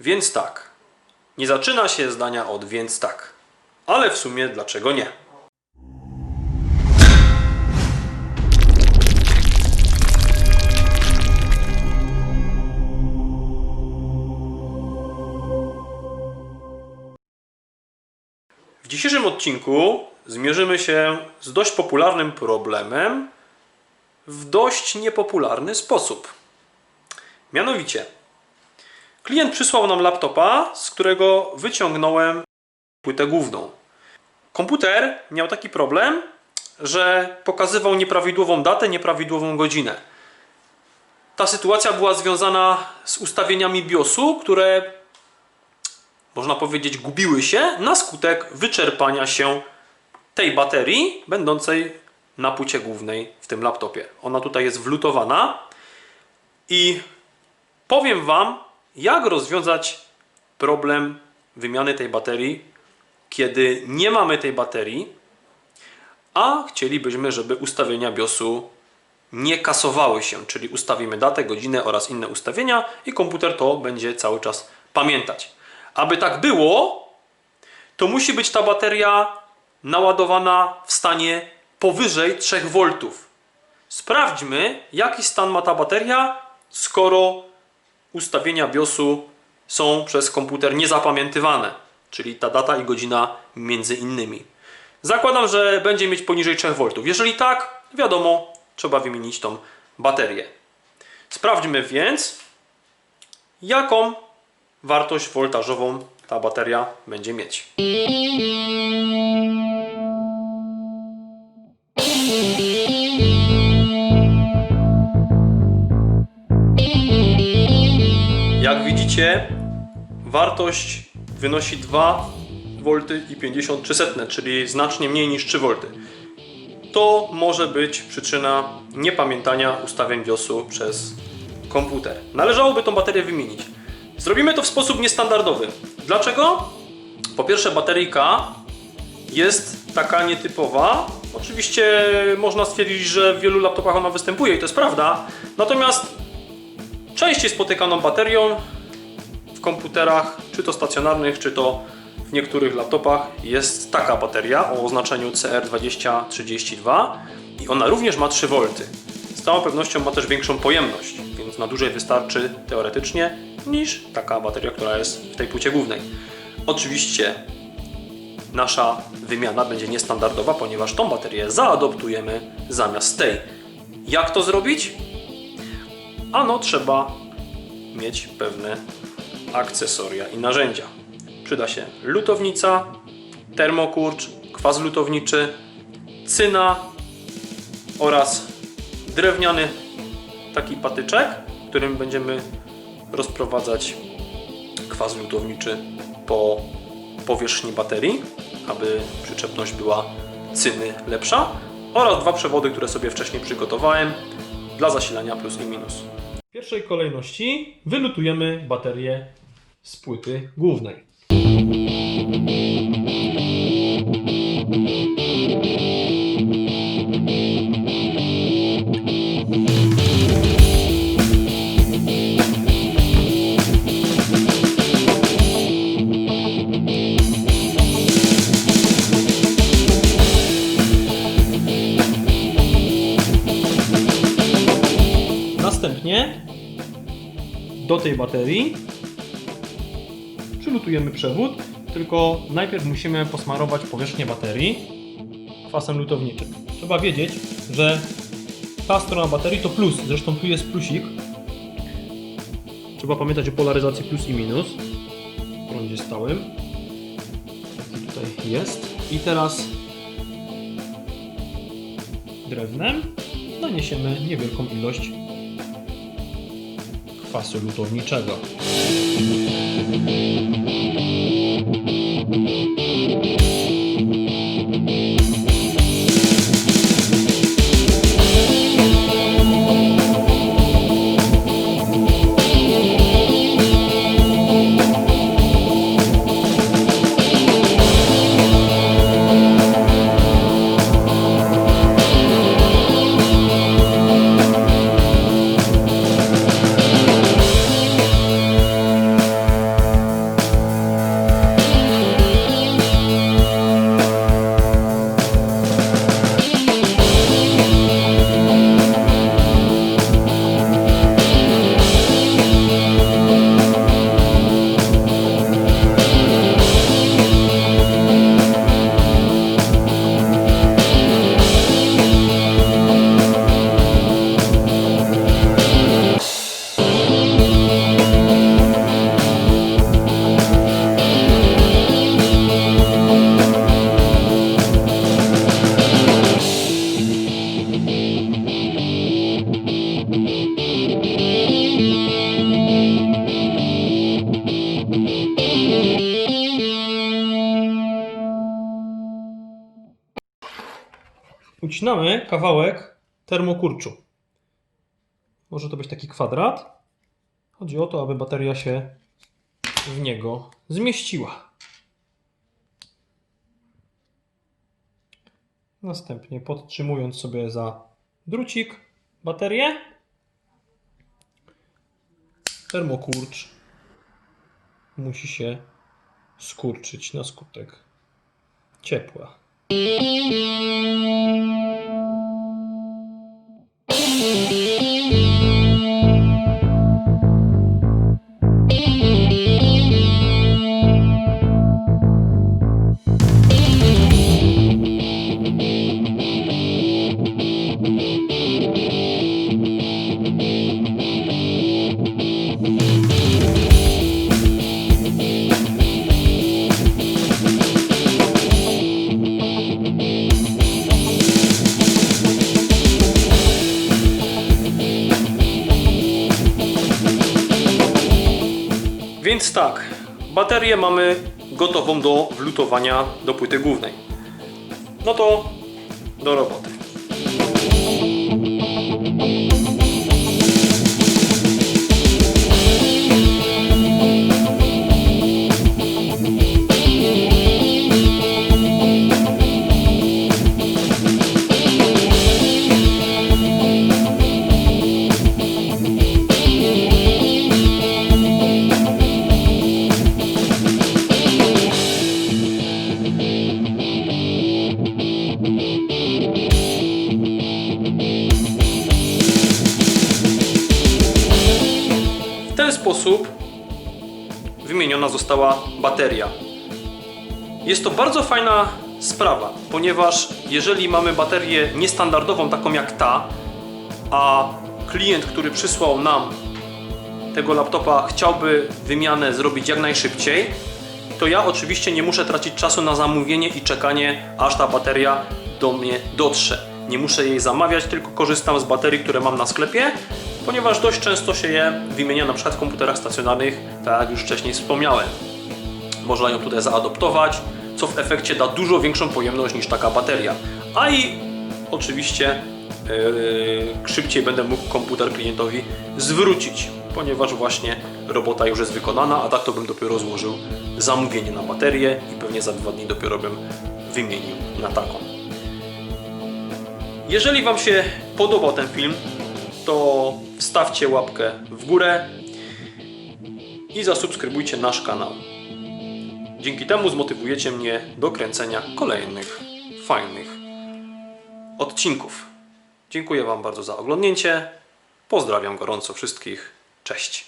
Więc tak. Nie zaczyna się zdania od więc tak. Ale w sumie dlaczego nie? W dzisiejszym odcinku zmierzymy się z dość popularnym problemem w dość niepopularny sposób. Mianowicie, klient przysłał nam laptopa, z którego wyciągnąłem płytę główną. Komputer miał taki problem, że pokazywał nieprawidłową datę, nieprawidłową godzinę. Ta sytuacja była związana z ustawieniami BIOSu, które można powiedzieć, gubiły się na skutek wyczerpania się tej baterii, będącej na płycie głównej w tym laptopie. Ona tutaj jest wlutowana i powiem Wam, jak rozwiązać problem wymiany tej baterii, kiedy nie mamy tej baterii, a chcielibyśmy, żeby ustawienia BIOSu nie kasowały się, czyli ustawimy datę, godzinę oraz inne ustawienia i komputer to będzie cały czas pamiętać. Aby tak było, to musi być ta bateria naładowana w stanie powyżej 3 V. Sprawdźmy, jaki stan ma ta bateria, skoro ustawienia BIOSu są przez komputer niezapamiętywane, czyli ta data i godzina między innymi. Zakładam, że będzie mieć poniżej 3 V. Jeżeli tak, wiadomo, trzeba wymienić tą baterię. Sprawdźmy więc, jaką wartość woltażową ta bateria będzie mieć. Widzicie, wartość wynosi 2 V i 53 setne, czyli znacznie mniej niż 3 V. To może być przyczyna niepamiętania ustawień BIOSu przez komputer. Należałoby tą baterię wymienić. Zrobimy to w sposób niestandardowy. Dlaczego? Po pierwsze, bateryjka jest taka nietypowa. Oczywiście można stwierdzić, że w wielu laptopach ona występuje i to jest prawda. Natomiast częściej spotykaną baterią komputerach, czy to stacjonarnych, czy to w niektórych laptopach jest taka bateria o oznaczeniu CR2032 i ona również ma 3 V. Z całą pewnością ma też większą pojemność, więc na dłużej wystarczy teoretycznie niż taka bateria, która jest w tej płycie głównej. Oczywiście nasza wymiana będzie niestandardowa, ponieważ tą baterię zaadoptujemy zamiast tej. Jak to zrobić? Ano trzeba mieć pewne akcesoria i narzędzia. Przyda się lutownica, termokurcz, kwas lutowniczy, cyna oraz drewniany taki patyczek, którym będziemy rozprowadzać kwas lutowniczy po powierzchni baterii, aby przyczepność była cyny lepsza oraz dwa przewody, które sobie wcześniej przygotowałem dla zasilania plus i minus. Pierwszej kolejności wylutujemy baterię z płyty głównej. Do tej baterii przylutujemy przewód, tylko najpierw musimy posmarować powierzchnię baterii kwasem lutowniczym. Trzeba wiedzieć, że ta strona baterii to plus, zresztą tu jest plusik. Trzeba pamiętać o polaryzacji plus i minus w prądzie stałym. Tutaj jest. I teraz drewnem naniesiemy niewielką ilość kwasu lutowniczego. Ucinamy kawałek termokurczu. Może to być taki kwadrat. Chodzi o to, aby bateria się w niego zmieściła. Następnie podtrzymując sobie za drucik baterię, termokurcz musi się skurczyć na skutek ciepła. Thank you. Więc tak, baterię mamy gotową do wlutowania do płyty głównej. No to do roboty. Sposób wymieniona została bateria. Jest to bardzo fajna sprawa, ponieważ jeżeli mamy baterię niestandardową, taką jak ta, a klient, który przysłał nam tego laptopa, chciałby wymianę zrobić jak najszybciej, to ja oczywiście nie muszę tracić czasu na zamówienie i czekanie, aż ta bateria do mnie dotrze. Nie muszę jej zamawiać, tylko korzystam z baterii, które mam na sklepie, ponieważ dość często się je wymienia na przykład w komputerach stacjonarnych, tak jak już wcześniej wspomniałem. Można ją tutaj zaadoptować, co w efekcie da dużo większą pojemność niż taka bateria. A i oczywiście yy, szybciej będę mógł komputer klientowi zwrócić, ponieważ właśnie robota już jest wykonana, a tak to bym dopiero złożył zamówienie na baterię i pewnie za dwa dni dopiero bym wymienił na taką. Jeżeli Wam się podobał ten film, to wstawcie łapkę w górę i zasubskrybujcie nasz kanał. Dzięki temu zmotywujecie mnie do kręcenia kolejnych fajnych odcinków. Dziękuję Wam bardzo za oglądnięcie. Pozdrawiam gorąco wszystkich. Cześć.